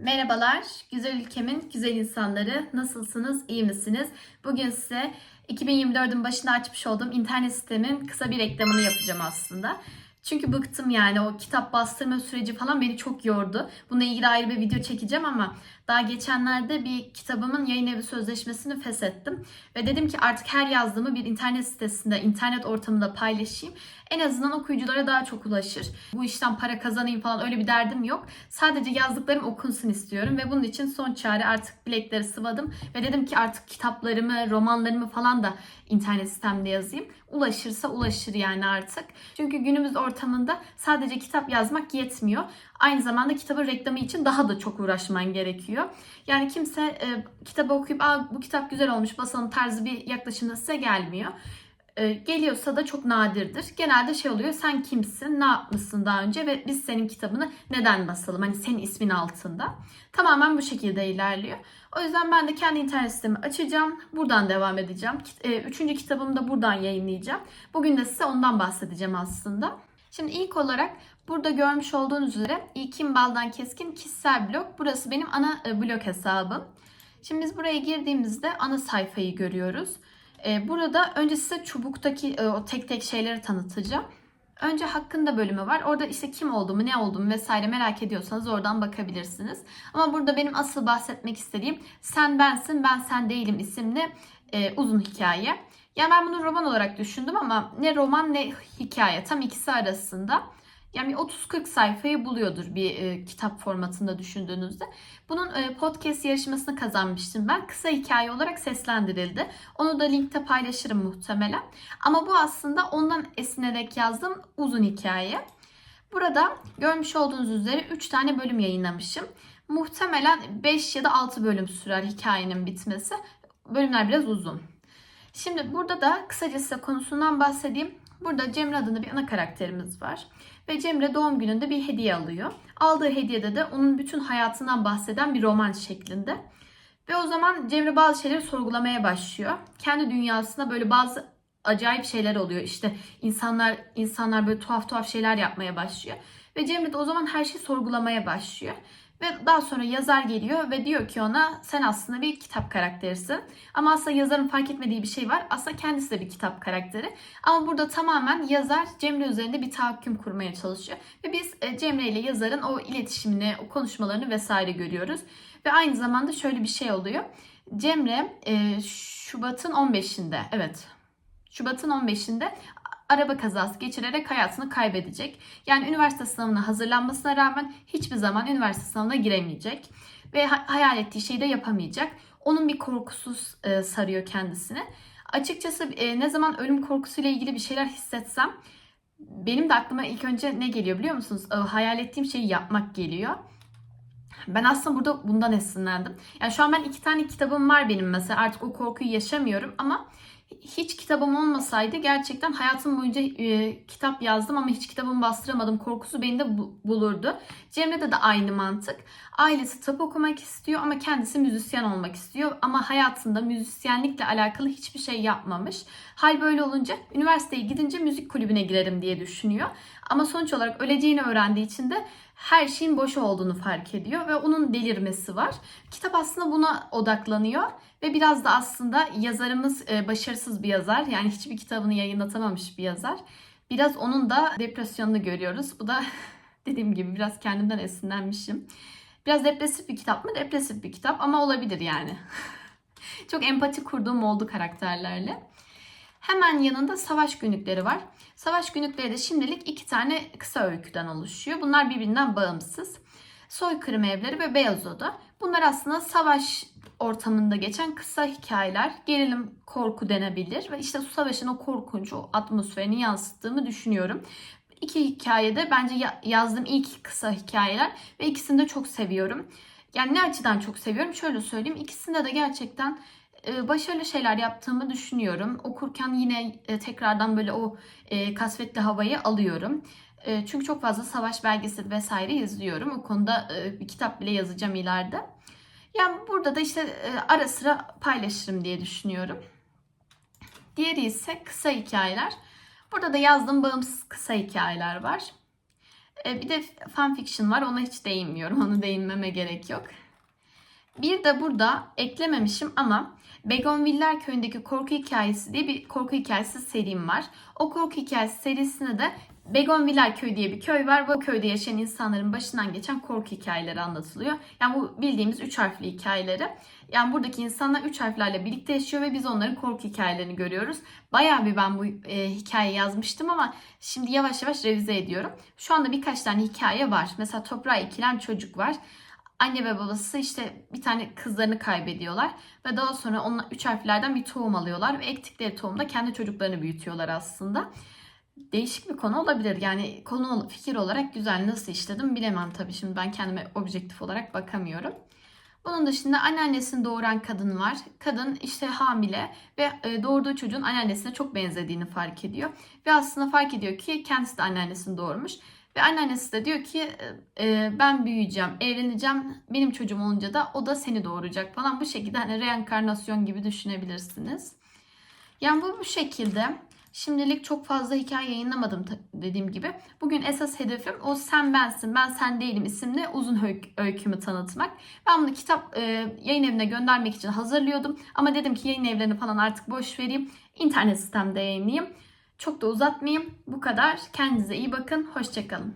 Merhabalar, güzel ülkemin güzel insanları. Nasılsınız, iyi misiniz? Bugün size 2024'ün başında açmış olduğum internet sitemin kısa bir reklamını yapacağım aslında. Çünkü bıktım yani o kitap bastırma süreci falan beni çok yordu. Bununla ilgili ayrı bir video çekeceğim ama daha geçenlerde bir kitabımın yayın evi sözleşmesini feshettim. Ve dedim ki artık her yazdığımı bir internet sitesinde, internet ortamında paylaşayım. En azından okuyuculara daha çok ulaşır. Bu işten para kazanayım falan öyle bir derdim yok. Sadece yazdıklarım okunsun istiyorum ve bunun için son çare artık bilekleri sıvadım. Ve dedim ki artık kitaplarımı, romanlarımı falan da internet sitemde yazayım. Ulaşırsa ulaşır yani artık. Çünkü günümüz ortamında sadece kitap yazmak yetmiyor. Aynı zamanda kitabın reklamı için daha da çok uğraşman gerekiyor. Yani kimse e, kitabı okuyup Aa, bu kitap güzel olmuş basalım tarzı bir yaklaşımda size gelmiyor. E, geliyorsa da çok nadirdir. Genelde şey oluyor sen kimsin, ne yapmışsın daha önce ve biz senin kitabını neden basalım? Hani senin ismin altında. Tamamen bu şekilde ilerliyor. O yüzden ben de kendi internet sitemi açacağım. Buradan devam edeceğim. E, Üçüncü kitabımı da buradan yayınlayacağım. Bugün de size ondan bahsedeceğim aslında. Şimdi ilk olarak burada görmüş olduğunuz üzere İlkin Baldan Keskin kişisel blog. Burası benim ana e, blog hesabım. Şimdi biz buraya girdiğimizde ana sayfayı görüyoruz. E, Burada önce size çubuktaki e, o tek tek şeyleri tanıtacağım. Önce hakkında bölümü var. Orada işte kim olduğumu, ne olduğumu vesaire merak ediyorsanız oradan bakabilirsiniz. Ama burada benim asıl bahsetmek istediğim Sen Bensin, Ben Sen Değilim isimli e, uzun hikaye. Yani ben bunu roman olarak düşündüm ama ne roman ne hikaye tam ikisi arasında. Yani 30-40 sayfayı buluyordur bir e, kitap formatında düşündüğünüzde. Bunun e, podcast yarışmasını kazanmıştım ben. Kısa hikaye olarak seslendirildi. Onu da linkte paylaşırım muhtemelen. Ama bu aslında ondan esinlenerek yazdığım uzun hikaye. Burada görmüş olduğunuz üzere 3 tane bölüm yayınlamışım. Muhtemelen 5 ya da 6 bölüm sürer hikayenin bitmesi. Bölümler biraz uzun. Şimdi burada da kısaca size konusundan bahsedeyim. Burada Cemre adında bir ana karakterimiz var. Ve Cemre doğum gününde bir hediye alıyor. Aldığı hediyede de onun bütün hayatından bahseden bir roman şeklinde. Ve o zaman Cemre bazı şeyleri sorgulamaya başlıyor. Kendi dünyasında böyle bazı acayip şeyler oluyor. İşte insanlar insanlar böyle tuhaf tuhaf şeyler yapmaya başlıyor. Ve Cemre de o zaman her şeyi sorgulamaya başlıyor. Ve daha sonra yazar geliyor ve diyor ki ona sen aslında bir kitap karakterisin. Ama aslında yazarın fark etmediği bir şey var. Aslında kendisi de bir kitap karakteri. Ama burada tamamen yazar Cemre üzerinde bir tahakküm kurmaya çalışıyor. Ve biz e, Cemre ile yazarın o iletişimini, o konuşmalarını vesaire görüyoruz. Ve aynı zamanda şöyle bir şey oluyor. Cemre e, Şubat'ın 15'inde, evet Şubat'ın 15'inde araba kazası geçirerek hayatını kaybedecek. Yani üniversite sınavına hazırlanmasına rağmen hiçbir zaman üniversite sınavına giremeyecek. Ve ha- hayal ettiği şeyi de yapamayacak. Onun bir korkusu e, sarıyor kendisini. Açıkçası e, ne zaman ölüm korkusuyla ilgili bir şeyler hissetsem benim de aklıma ilk önce ne geliyor biliyor musunuz? E, hayal ettiğim şeyi yapmak geliyor. Ben aslında burada bundan esinlendim. Yani şu an ben iki tane kitabım var benim mesela. Artık o korkuyu yaşamıyorum ama hiç kitabım olmasaydı gerçekten hayatım boyunca e, kitap yazdım ama hiç kitabımı bastıramadım korkusu beni de bu- bulurdu. Cemre'de de aynı mantık. Ailesi tıp okumak istiyor ama kendisi müzisyen olmak istiyor ama hayatında müzisyenlikle alakalı hiçbir şey yapmamış. Hal böyle olunca üniversiteye gidince müzik kulübüne girerim diye düşünüyor. Ama sonuç olarak öleceğini öğrendiği için de her şeyin boş olduğunu fark ediyor ve onun delirmesi var. Kitap aslında buna odaklanıyor ve biraz da aslında yazarımız e, başarısız bir yazar. Yani hiçbir kitabını yayınlatamamış bir yazar. Biraz onun da depresyonunu görüyoruz. Bu da dediğim gibi biraz kendimden esinlenmişim. Biraz depresif bir kitap mı? Depresif bir kitap ama olabilir yani. Çok empati kurduğum oldu karakterlerle. Hemen yanında savaş günlükleri var. Savaş günlükleri de şimdilik iki tane kısa öyküden oluşuyor. Bunlar birbirinden bağımsız. Soykırım evleri ve Beyaz Oda. Bunlar aslında savaş ortamında geçen kısa hikayeler. Gerilim korku denebilir. Ve işte su savaşın o korkunç o atmosferini yansıttığımı düşünüyorum. İki hikayede bence ya- yazdığım ilk kısa hikayeler ve ikisini de çok seviyorum. Yani ne açıdan çok seviyorum? Şöyle söyleyeyim. İkisinde de gerçekten başarılı şeyler yaptığımı düşünüyorum. Okurken yine e, tekrardan böyle o e, kasvetli havayı alıyorum. E, çünkü çok fazla savaş belgeseli vesaire izliyorum. O konuda bir kitap bile yazacağım ileride. Yani burada da işte ara sıra paylaşırım diye düşünüyorum. Diğeri ise kısa hikayeler. Burada da yazdığım bağımsız kısa hikayeler var. Bir de fanfiction var. Ona hiç değinmiyorum. Onu değinmeme gerek yok. Bir de burada eklememişim ama Begonviller Köyü'ndeki korku hikayesi diye bir korku hikayesi serim var. O korku hikayesi serisinde de Begonviller Köyü diye bir köy var. Bu köyde yaşayan insanların başından geçen korku hikayeleri anlatılıyor. Yani bu bildiğimiz üç harfli hikayeleri. Yani buradaki insanlar üç harflerle birlikte yaşıyor ve biz onların korku hikayelerini görüyoruz. Bayağı bir ben bu e, hikaye yazmıştım ama şimdi yavaş yavaş revize ediyorum. Şu anda birkaç tane hikaye var. Mesela toprağa ekilen çocuk var. Anne ve babası işte bir tane kızlarını kaybediyorlar ve daha sonra onlar üç harflerden bir tohum alıyorlar ve ektikleri tohumda kendi çocuklarını büyütüyorlar aslında. Değişik bir konu olabilir. Yani konu fikir olarak güzel nasıl işledim bilemem tabii. Şimdi ben kendime objektif olarak bakamıyorum. Bunun dışında anneannesini doğuran kadın var. Kadın işte hamile ve e, doğurduğu çocuğun anneannesine çok benzediğini fark ediyor. Ve aslında fark ediyor ki kendisi de anneannesini doğurmuş. Ve anneannesi de diyor ki e, ben büyüyeceğim, evleneceğim. Benim çocuğum olunca da o da seni doğuracak falan. Bu şekilde hani reenkarnasyon gibi düşünebilirsiniz. Yani bu bu şekilde. Şimdilik çok fazla hikaye yayınlamadım dediğim gibi. Bugün esas hedefim o Sen Bensin, Ben Sen Değilim isimli uzun öykü- öykümü tanıtmak. Ben bunu kitap e, yayın evine göndermek için hazırlıyordum. Ama dedim ki yayın evlerini falan artık boş vereyim. İnternet sitemde yayınlayayım. Çok da uzatmayayım. Bu kadar. Kendinize iyi bakın. Hoşçakalın.